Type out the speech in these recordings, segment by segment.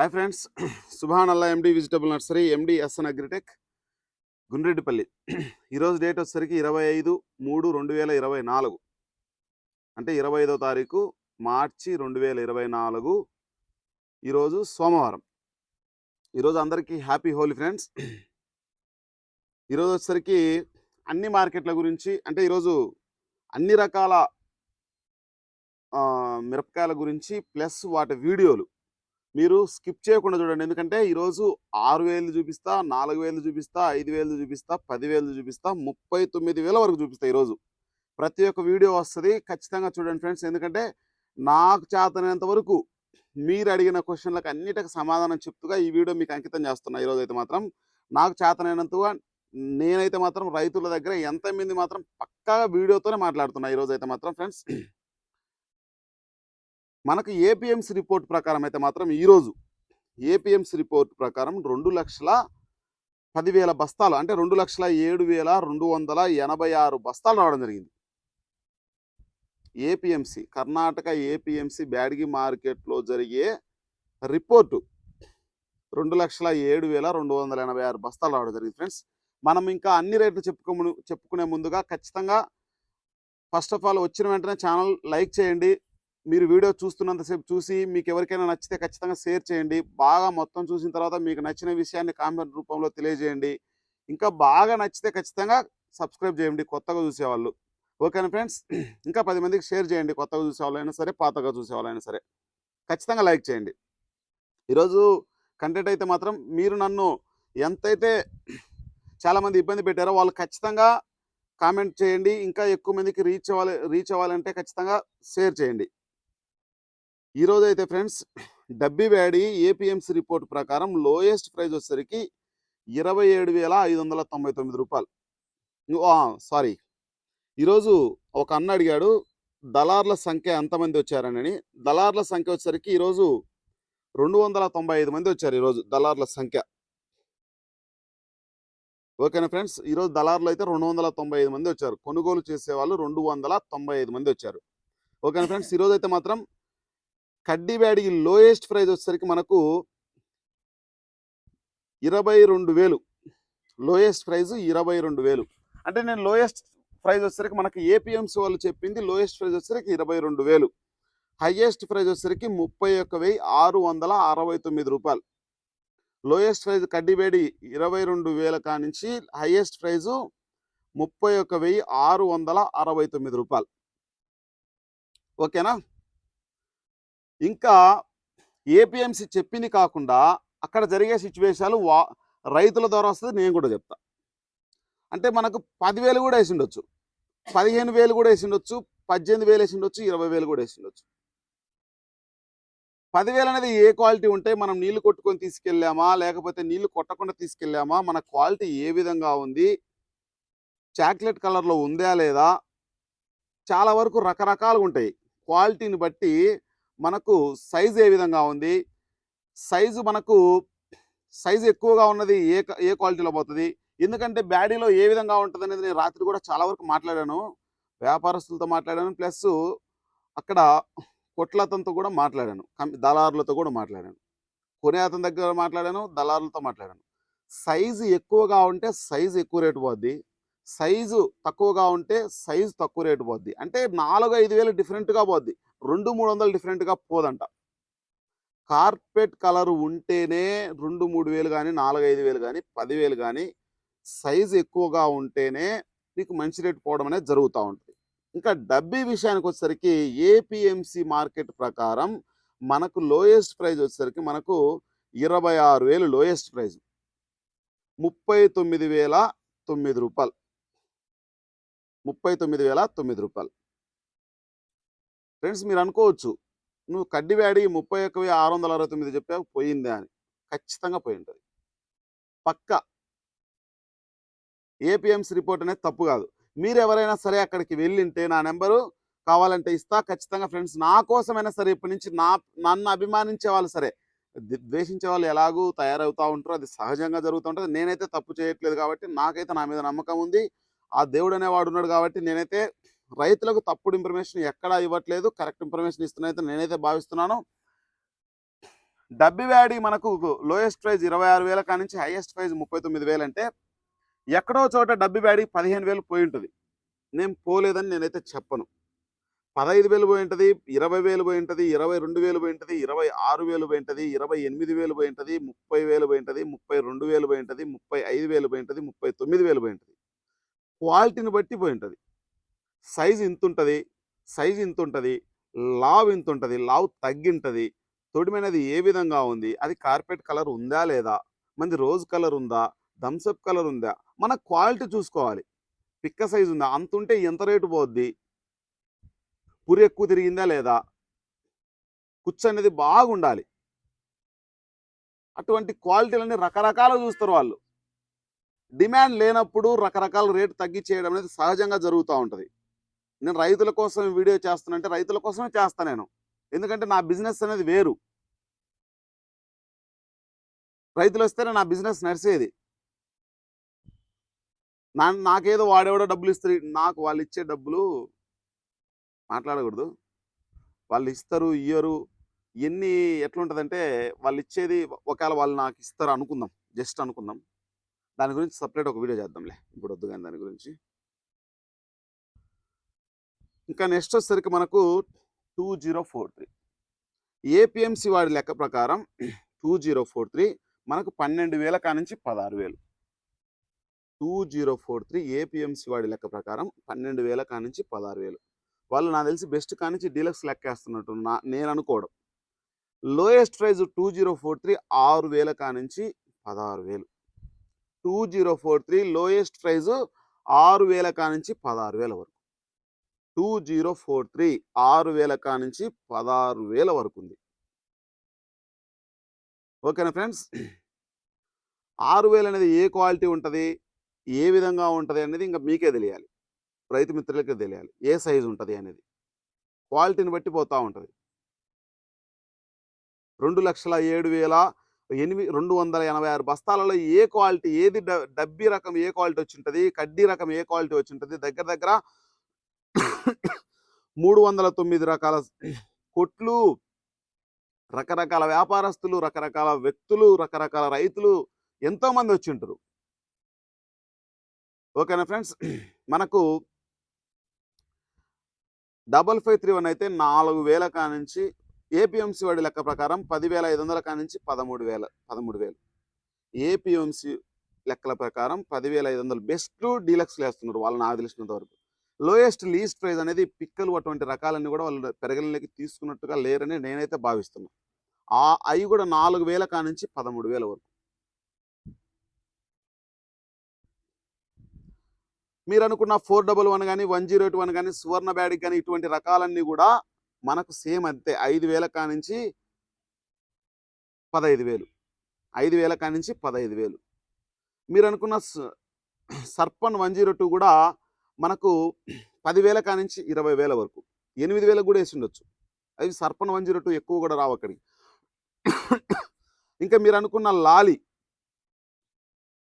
Hi friends. Subhan Alla MD vegetable nursery MD SN agritech Gundreddipalli. ఈరోజు date వచ్చేసరికి ఇరవై ఐదు మూడు రెండు వేల ఇరవై నాలుగు. అంటే ఇరవై ఐదో తారీఖు మార్చి రెండు వేల ఇరవై నాలుగు. ఈరోజు సోమవారం. ఈరోజు అందరికీ హ్యాపీ హోలీ ఫ్రెండ్స్. ఈరోజు వచ్చేసరికి అన్ని మార్కెట్ల గురించి అంటే ఈరోజు అన్ని రకాల మిరపకాయల గురించి ప్లస్ వాటి వీడియోలు. మీరు స్కిప్ చేయకుండా చూడండి. ఎందుకంటే ఈరోజు ఆరు వేలు చూపిస్తా నాలుగు వేలు చూపిస్తా ఐదు వేలు చూపిస్తా పదివేలు చూపిస్తా ముప్పై తొమ్మిది వేల వరకు చూపిస్తా ఈరోజు. ప్రతి ఒక్క వీడియో వస్తుంది. ఖచ్చితంగా చూడండి ఫ్రెండ్స్. ఎందుకంటే నాకు చేతనంత వరకు మీరు అడిగిన క్వశ్చన్లకు అన్నిటికి సమాధానం చెప్తుగా ఈ వీడియో మీకు అంకితం చేస్తున్నా ఈరోజు అయితే మాత్రం. నాకు చేతనైనంతగా నేనైతే మాత్రం రైతుల దగ్గర ఎంతమంది మాత్రం పక్కాగా వీడియోతోనే మాట్లాడుతున్నా ఈరోజు అయితే మాత్రం ఫ్రెండ్స్. మనకు ఏపీఎంసీ రిపోర్ట్ ప్రకారం అయితే మాత్రం ఈరోజు ఏపీఎంసీ రిపోర్ట్ ప్రకారం రెండు లక్షల పదివేల బస్తాలు అంటే రెండు లక్షల ఏడు వేల రెండు వందల ఎనభై ఆరు బస్తాలు రావడం జరిగింది. ఏపీఎంసీ కర్ణాటక ఏపీఎంసీ బ్యాడ్గి మార్కెట్లో జరిగే రిపోర్టు రెండు లక్షల ఏడు వేల రెండు వందల ఎనభై ఆరు బస్తాలు రావడం జరిగింది ఫ్రెండ్స్. మనం ఇంకా అన్ని రేట్లు చెప్పుకో చెప్పుకునే ముందుగా ఖచ్చితంగా ఫస్ట్ ఆఫ్ ఆల్ వచ్చిన వెంటనే ఛానల్ లైక్ చేయండి. మీరు వీడియో చూస్తున్నంతసేపు చూసి మీకు ఎవరికైనా నచ్చితే ఖచ్చితంగా షేర్ చేయండి. బాగా మొత్తం చూసిన తర్వాత మీకు నచ్చిన విషయాన్ని కామెంట్ రూపంలో తెలియజేయండి. ఇంకా బాగా నచ్చితే ఖచ్చితంగా సబ్స్క్రైబ్ చేయండి. కొత్తగా చూసేవాళ్ళు. ఓకేనా ఫ్రెండ్స్? ఇంకా పది మందికి షేర్ చేయండి. కొత్తగా చూసేవాళ్ళైనా సరే పాతగా చూసేవాళ్ళైనా సరే. ఖచ్చితంగా లైక్ చేయండి. ఈరోజు కంటెంట్ అయితే మాత్రం మీరు నన్ను ఎంతైతే చాలామంది ఇబ్బంది పెట్టారో వాళ్ళు ఖచ్చితంగా కామెంట్ చేయండి. ఇంకా ఎక్కువ మందికి రీచ్ అవ్వాలి రీచ్ అవ్వాలంటే ఖచ్చితంగా షేర్ చేయండి. ఈరోజు అయితే ఫ్రెండ్స్ డబ్బి వ్యాడీ ఏపీఎంసీ రిపోర్ట్ ప్రకారం లోయెస్ట్ ప్రైస్ వచ్చేసరికి ఇరవై ఏడు వేల ఐదు వందల తొంభై తొమ్మిది రూపాయలు. సారీ. ఈరోజు ఒక అన్న అడిగాడు దళార్ల సంఖ్య ఎంతమంది వచ్చారని? దళార్ల సంఖ్య వచ్చేసరికి ఈరోజు రెండు వందల తొంభై ఐదు మంది వచ్చారు ఈరోజు దళార్ల సంఖ్య. ఓకేనా ఫ్రెండ్స్? ఈరోజు దళార్లు అయితే రెండు వందల తొంభై ఐదు మంది వచ్చారు. కొనుగోలు చేసేవాళ్ళు రెండు వందల తొంభై ఐదు మంది వచ్చారు. ఓకేనా ఫ్రెండ్స్? ఈరోజు అయితే మాత్రం కడ్డీ బ్యాడికి లోయెస్ట్ ప్రైజ్ వచ్చేసరికి మనకు ఇరవై రెండు వేలు. లోయెస్ట్ ప్రైజ్ ఇరవై రెండు వేలు. అంటే నేను లోయెస్ట్ ప్రైజ్ వచ్చేసరికి మనకి ఏపీఎంసీ వాళ్ళు చెప్పింది లోయెస్ట్ ప్రైజ్ వచ్చేసరికి ఇరవై రెండు వేలు. హయ్యెస్ట్ ప్రైజ్ వచ్చేసరికి ముప్పై ఒక్క వెయ్యి ఆరు వందల అరవై తొమ్మిది రూపాయలు. లోయెస్ట్ ప్రైజ్ కడ్డీబేడి ఇరవై రెండు వేల కానించి హయ్యెస్ట్ ప్రైజు ముప్పై ఒక్క వెయ్యి ఆరు వందల అరవై తొమ్మిది రూపాయలు. ఓకేనా? ఇంకా ఏపీఎంసీ చెప్పింది కాకుండా అక్కడ జరిగే సిచ్యువేషన్లు వా రైతుల ద్వారా వస్తుంది నేను కూడా చెప్తా. అంటే మనకు పదివేలు కూడా వేసి ఉండొచ్చు పదిహేను వేలు కూడా వేసి ఉండొచ్చు పద్దెనిమిది వేలు వేసి ఉండొచ్చు ఇరవై వేలు కూడా వేసి ఉండొచ్చు పదివేలు అనేది ఏ క్వాలిటీ ఉంటే మనం నీళ్ళు కొట్టుకొని తీసుకెళ్ళామా లేకపోతే నీళ్ళు కొట్టకుండా తీసుకెళ్ళామా మన క్వాలిటీ ఏ విధంగా ఉంది చాక్లెట్ కలర్లో ఉందా లేదా చాలా వరకు రకరకాలుగా ఉంటాయి. క్వాలిటీని బట్టి మనకు సైజు ఏ విధంగా ఉంది? సైజు మనకు సైజు ఎక్కువగా ఉన్నది ఏ ఏ క్వాలిటీలో పోతుంది? ఎందుకంటే బ్యాడీలో ఏ విధంగా ఉంటుంది అనేది నేను రాత్రి కూడా చాలా వరకు మాట్లాడాను. వ్యాపారస్తులతో మాట్లాడాను. ప్లస్ అక్కడ కొట్లతంతో కూడా మాట్లాడాను. కం- దళారులతో కూడా మాట్లాడాను. కొనే అతని దగ్గర మాట్లాడాను దళారులతో మాట్లాడాను. సైజు ఎక్కువగా ఉంటే సైజు ఎక్కువ రేటు పోద్ది. సైజు తక్కువగా ఉంటే సైజు తక్కువ రేటు పోద్ది. అంటే నాలుగు ఐదు వేలు డిఫరెంట్గా పోద్ది. రెండు మూడు వందలు డిఫరెంట్గా పోదంట. కార్పెట్ కలర్ ఉంటేనే రెండు మూడు వేలు కానీ నాలుగు ఐదు వేలు కానీ పదివేలు కానీ సైజు ఎక్కువగా ఉంటేనే నీకు మంచి రేటు పోవడం అనేది జరుగుతూ ఉంటుంది. ఇంకా డబ్బీ విషయానికి వచ్చేసరికి ఏపీఎంసి మార్కెట్ ప్రకారం మనకు లోయెస్ట్ ప్రైజ్ వచ్చేసరికి మనకు ఇరవై ఆరు వేలు లోయెస్ట్ ప్రైజ్. ముప్పై తొమ్మిది వేల తొమ్మిది రూపాయలు. ముప్పై తొమ్మిది వేల తొమ్మిది రూపాయలు. ఫ్రెండ్స్ మీరు అనుకోవచ్చు నువ్వు కడ్డివాడి ముప్పై ఒక్క వెయ్యి ఆరు వందల అరవై తొమ్మిది చెప్పావు పోయిందే అని. ఖచ్చితంగా పోయి ఉంటుంది. పక్క. ఏపీఎంసీ రిపోర్ట్ అనేది తప్పు కాదు. మీరు ఎవరైనా సరే అక్కడికి వెళ్ళింటే నా నెంబరు కావాలంటే ఇస్తా. ఖచ్చితంగా ఫ్రెండ్స్ నా కోసమైనా సరే ఇప్పటి నుంచి నా నన్ను అభిమానించే వాళ్ళు సరే ద్వేషించే వాళ్ళు ఎలాగూ తయారవుతూ ఉంటారో. అది సహజంగా జరుగుతూ ఉంటుంది. నేనైతే తప్పు చేయట్లేదు కాబట్టి నాకైతే నా మీద నమ్మకం ఉంది. ఆ దేవుడు అనేవాడు ఉన్నాడు కాబట్టి నేనైతే రైతులకు తప్పుడు ఇన్ఫర్మేషన్ ఎక్కడా ఇవ్వట్లేదు కరెక్ట్ ఇన్ఫర్మేషన్ ఇస్తున్నైతే నేనైతే భావిస్తున్నాను డబ్బి వ్యాడి మనకు లోయెస్ట్ ప్రైజ్ ఇరవై ఆరు వేల కానించి హైయెస్ట్ ప్రైజ్ ముప్పై తొమ్మిది వేలు అంటే ఎక్కడో చోట డబ్బి వ్యాడి పదిహేను వేలు పోయి ఉంటుంది నేను పోలేదని నేనైతే చెప్పను పదహైదు వేలు పోయి ఉంటుంది ఇరవై వేలు పోయి ఉంటుంది ఇరవై రెండు వేలు పోయి ఉంటుంది ఇరవై ఆరు వేలు పోయి ఉంటుంది ఇరవై ఎనిమిది వేలు పోయి ఉంటుంది ముప్పై వేలు పోయి ఉంటుంది ముప్పై రెండు వేలు పోయి ఉంటుంది ముప్పై ఐదు వేలు పోయి ఉంటుంది ముప్పై తొమ్మిది వేలు పోయి ఉంటుంది క్వాలిటీని బట్టి పోయి ఉంటుంది సైజు ఇంత ఉంటుంది సైజు ఇంత ఉంటుంది లావ్ ఇంత ఉంటుంది లావ్ తగ్గింటుంది. తొడిమైనది ఏ విధంగా ఉంది? అది కార్పెట్ కలర్ ఉందా లేదా? మంది రోజ్ కలర్ ఉందా? థమ్సప్ కలర్ ఉందా? మన క్వాలిటీ చూసుకోవాలి. పిక్క సైజు ఉందా? అంత ఉంటే ఎంత రేటు పోద్ది? పురి ఎక్కువ తిరిగిందా లేదా? కుచ్చు అనేది బాగుండాలి. అటువంటి క్వాలిటీలన్నీ రకరకాలు చూస్తారు వాళ్ళు. డిమాండ్ లేనప్పుడు రకరకాల రేటు తగ్గించేయడం అనేది సహజంగా జరుగుతూ ఉంటుంది. నేను రైతుల కోసం వీడియో చేస్తానంటే రైతుల కోసమే చేస్తాను నేను. ఎందుకంటే నా బిజినెస్ అనేది వేరు. రైతులు వస్తేనే నా బిజినెస్ నడిచేది. నా నాకేదో వాడేవాడో డబ్బులు ఇస్తారు. నాకు వాళ్ళు ఇచ్చే డబ్బులు మాట్లాడకూడదు. వాళ్ళు ఇస్తారు ఇయ్యరు. ఎన్ని ఎట్లుంటుందంటే వాళ్ళు ఇచ్చేది ఒకవేళ వాళ్ళు నాకు ఇస్తారు అనుకుందాం. జస్ట్ అనుకుందాం. దాని గురించి సపరేట్ ఒక వీడియో చేద్దాంలే. ఇప్పుడు వద్దు కానీ దాని గురించి. ఇంకా నెక్స్ట్ వచ్చేసరికి మనకు two zero four three APMC వాడి లెక్క ప్రకారం టూ జీరో ఫోర్ త్రీ మనకు పన్నెండు వేల కానించి పదహారు వేలు. Two zero four three APMC వాడి లెక్క ప్రకారం పన్నెండు వేల కానించి పదహారు వేలు. వాళ్ళు నాకు తెలిసి బెస్ట్ కానించి డీలక్స్ లెక్క వేస్తున్నట్టు నా నేను అనుకోవడం. Lowest price two zero four three ఆరు వేల కానించి పదహారు వేలు. Two zero four three lowest price ఆరు వేల కానించి పదహారు వేల వరకు. టూ జీరో ఫోర్ త్రీ ఆరు వేల కానించి పదహారు వేల వరకు ఉంది ఓకేనా ఫ్రెండ్స్? ఆరు వేలు అనేది ఏ క్వాలిటీ ఉంటుంది? ఏ విధంగా ఉంటుంది అనేది ఇంకా మీకే తెలియాలి. రైతు మిత్రులకే తెలియాలి. ఏ సైజు ఉంటుంది అనేది. క్వాలిటీని బట్టి పోతూ ఉంటుంది. రెండు లక్షల ఏడు వేల ఎనిమిది రెండు వందల ఎనభై ఆరు బస్తాలలో ఏ క్వాలిటీ ఏది డబ్బీ రకం ఏ క్వాలిటీ వచ్చి ఉంటుంది కడ్డీ రకం ఏ క్వాలిటీ వచ్చి ఉంటుంది దగ్గర దగ్గర మూడు వందల తొమ్మిది రకాల కొట్లు రకరకాల వ్యాపారస్తులు రకరకాల వ్యక్తులు రకరకాల రైతులు ఎంతో మంది వచ్చి ఉంటారు ఓకేనా ఫ్రెండ్స్? మనకు డబల్ ఫైవ్ త్రీ వన్ అయితే నాలుగు వేల కానించి ఏపీఎంసీ వాడి లెక్క ప్రకారం పదివేల ఐదు వందల కానించి పదమూడు వేల పదమూడు వేలు. ఏపీఎంసీ లెక్కల ప్రకారం పదివేల ఐదు వందలు బెస్ట్ డీలక్స్లు వేస్తున్నారు వాళ్ళు నాకు తెలిసినంత వరకు లోయెస్ట్ లీస్ట్ ప్రైస్ అనేది పిక్కలు అటువంటి రకాలన్నీ కూడా వాళ్ళు పెరగలలోకి తీసుకున్నట్టుగా లేరని నేనైతే భావిస్తున్నాను ఆ అవి కూడా నాలుగు వేల కానించి పదమూడు వేల వరకు. మీరు అనుకున్న ఫోర్ డబల్ వన్ కానీ వన్ జీరో ఎయిట్ వన్ కానీ సువర్ణ బ్యాడిక్ కానీ ఇటువంటి రకాలన్నీ కూడా మనకు సేమ్ అంతే. ఐదు వేల కానించి పదహైదు వేలు. ఐదు వేల కానించి పదహైదు వేలు. మీరు అనుకున్న స- సర్పన్ వన్ జీరో టూ కూడా మనకు పదివేల కానించి ఇరవై వేల వరకు ఎనిమిది వేలకు కూడా వేసి ఉండొచ్చు. అవి సర్పన్ వన్ జీరో టూ ఎక్కువ కూడా రావు అక్కడికి. ఇంకా మీరు అనుకున్న లాలి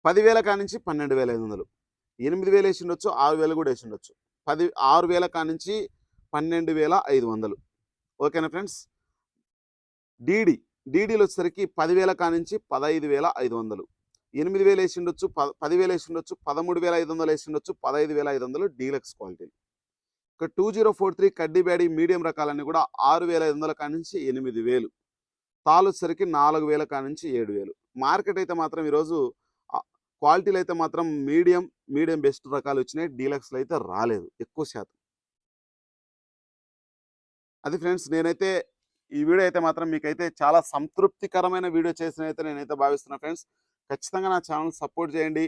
పదివేల కానించి పన్నెండు వేల ఐదు వందలు ఎనిమిది వేలు వేసి ఉండొచ్చు ఆరు వేలు కూడా వేసి ఉండొచ్చు. పది ఆరు వేల కానించి పన్నెండు వేల ఐదు వందలు. ఓకేనా ఫ్రెండ్స్? డీడీ డీడీలు వచ్చేసరికి పదివేల కానించి పదహైదు వేల ఐదు వందలు. ఎనిమిది వేలు వేసి ఉండొచ్చు ప పదివేలు వేసి ఉండొచ్చు పదమూడు వేల ఐదు వందలు వేసి ఉండొచ్చు పదహైదు వేల ఐదు వందలు డీలక్స్ క్వాలిటీ. ఇక టూ జీరో ఫోర్ త్రీ కడ్డీ బ్యాడీ మీడియం రకాలన్నీ కూడా ఆరు వేల ఐదు వందల కాడి నుంచి ఎనిమిది వేలు. తాలు నాలుగు వేల కానించి ఏడు వేలు. మార్కెట్ అయితే మాత్రం ఈరోజు క్వాలిటీలు అయితే మాత్రం మీడియం మీడియం బెస్ట్ రకాలు వచ్చినాయి డీలక్స్లు అయితే రాలేదు ఎక్కువ శాతం. అది ఫ్రెండ్స్ నేనైతే ఈ వీడియో అయితే మాత్రం మీకైతే చాలా సంతృప్తికరమైన వీడియో చేసిన అయితే నేనైతే భావిస్తున్నా ఫ్రెండ్స్. ఖచ్చితంగా నా ఛానల్ సపోర్ట్ చేయండి.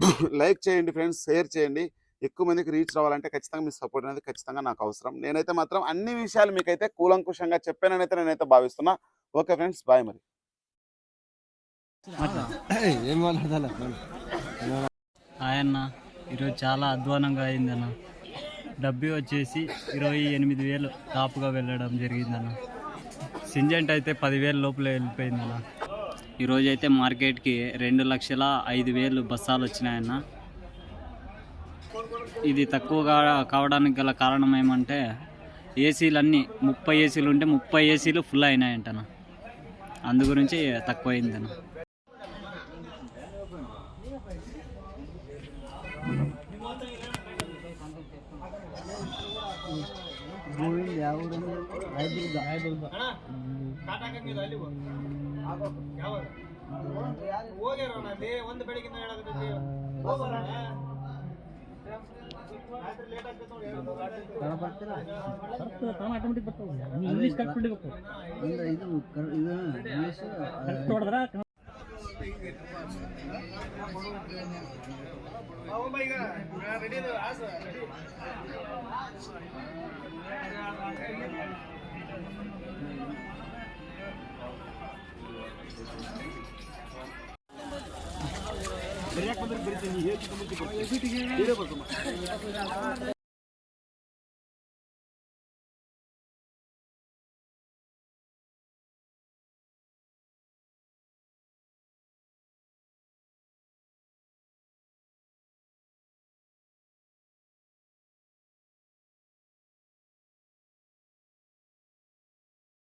లైక్ చేయండి ఫ్రెండ్స్ షేర్ చేయండి. ఎక్కువ మందికి రీచ్ రావాలంటే ఖచ్చితంగా మీ సపోర్ట్ అనేది ఖచ్చితంగా నాకు అవసరం. నేనైతే మాత్రం అన్ని విషయాలు మీకైతే కూలంకుషంగా చెప్పానైతే నేనైతే భావిస్తున్నా. ఓకే ఫ్రెండ్స్ బాయ్ మరి. ఆయన్న ఈరోజు చాలా అధ్వానంగా అయిందన్న. డబ్బి వచ్చేసి ఇరవై ఎనిమిది వేలు టాప్గా వెళ్ళడం జరిగిందన్న. సింజెంట్ అయితే పదివేల లోపల వెళ్ళిపోయిందన్న. ఈరోజు అయితే మార్కెట్కి రెండు లక్షల ఐదు వేలు బస్సాలు వచ్చినాయన్న. ఇది తక్కువగా కావడానికి గల కారణం ఏమంటే ఏసీలన్నీ ముప్పై ఏసీలు ఉంటే ముప్పై ఏసీలు ఫుల్ అయినాయంటన్న. అందు గురించి తక్కువ ಯಾವ ಹೋಗ್ಯಾರಲ್ಲಿ ಒಂದು ಬೆಳಗಿಂದ ಹೇಳಕತ್ತಿ ಇಂಗ್ಲೀಷ್ ಇದು ಇದು ಬರೆಯಕ್ಕೆ ಬಂದ್ರೆ ಬರೀತೀನಿ ಹೇಳಿ ಬರ್ತೀನಿ